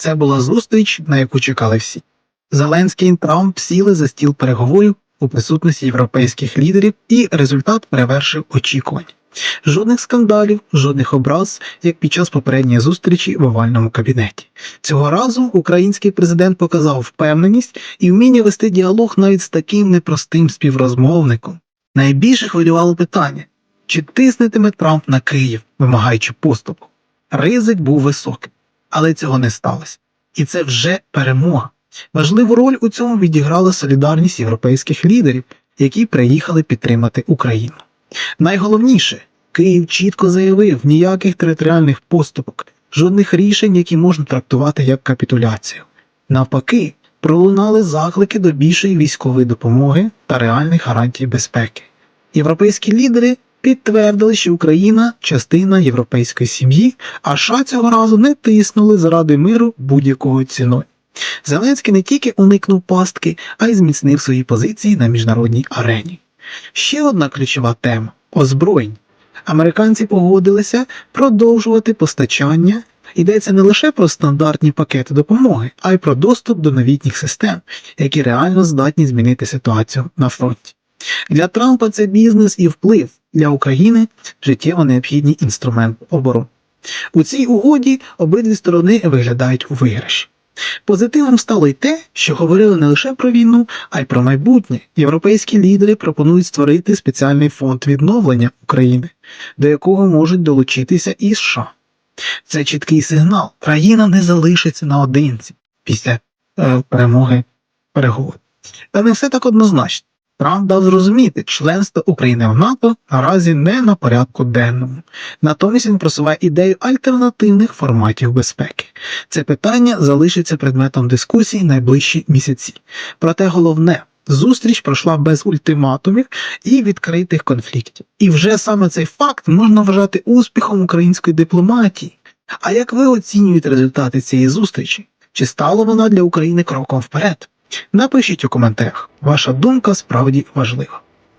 Це була зустріч, на яку чекали всі. Зеленський і Трамп сіли за стіл переговорів у присутності європейських лідерів, і результат перевершив очікування. Жодних скандалів, жодних образ, як під час попередньої зустрічі в овальному кабінеті. Цього разу український президент показав впевненість і вміння вести діалог навіть з таким непростим співрозмовником. Найбільше хвилювало питання, чи тиснетиме Трамп на Київ, вимагаючи поступу. Ризик був високим, але цього не сталося. І це вже перемога. Важливу роль у цьому відіграла солідарність європейських лідерів, які приїхали підтримати Україну. Найголовніше, Київ чітко заявив ніяких територіальних поступок, жодних рішень, які можна трактувати як капітуляцію. Навпаки, пролунали заклики до більшої військової допомоги та реальних гарантій безпеки. Європейські лідери підтвердили, що Україна частина європейської сім'ї, а США цього разу не тиснули заради миру будь-якою ціною. Зеленський не тільки уникнув пастки, а й зміцнив свої позиції на міжнародній арені. Ще одна ключова тема озброєнь. Американці погодилися продовжувати постачання. Йдеться не лише про стандартні пакети допомоги, а й про доступ до новітніх систем, які реально здатні змінити ситуацію на фронті. Для Трампа це бізнес і вплив, для України життєво необхідні інструменти оборони. У цій угоді обидві сторони виглядають у виграші. Позитивом стало й те, що говорили не лише про війну, а й про майбутнє. Європейські лідери пропонують створити спеціальний фонд відновлення України, до якого можуть долучитися і США. Це чіткий сигнал. Країна не залишиться наодинці після е, перемоги переговорів. Та не все так однозначно. Трамп дав зрозуміти, членство України в НАТО наразі не на порядку денному. Натомість він просуває ідею альтернативних форматів безпеки. Це питання залишиться предметом дискусії найближчі місяці. Проте головне, зустріч пройшла без ультиматумів і відкритих конфліктів. І вже саме цей факт можна вважати успіхом української дипломатії. А як ви оцінюєте результати цієї зустрічі? Чи стала вона для України кроком вперед? Напишіть у коментарях, ваша думка справді важлива.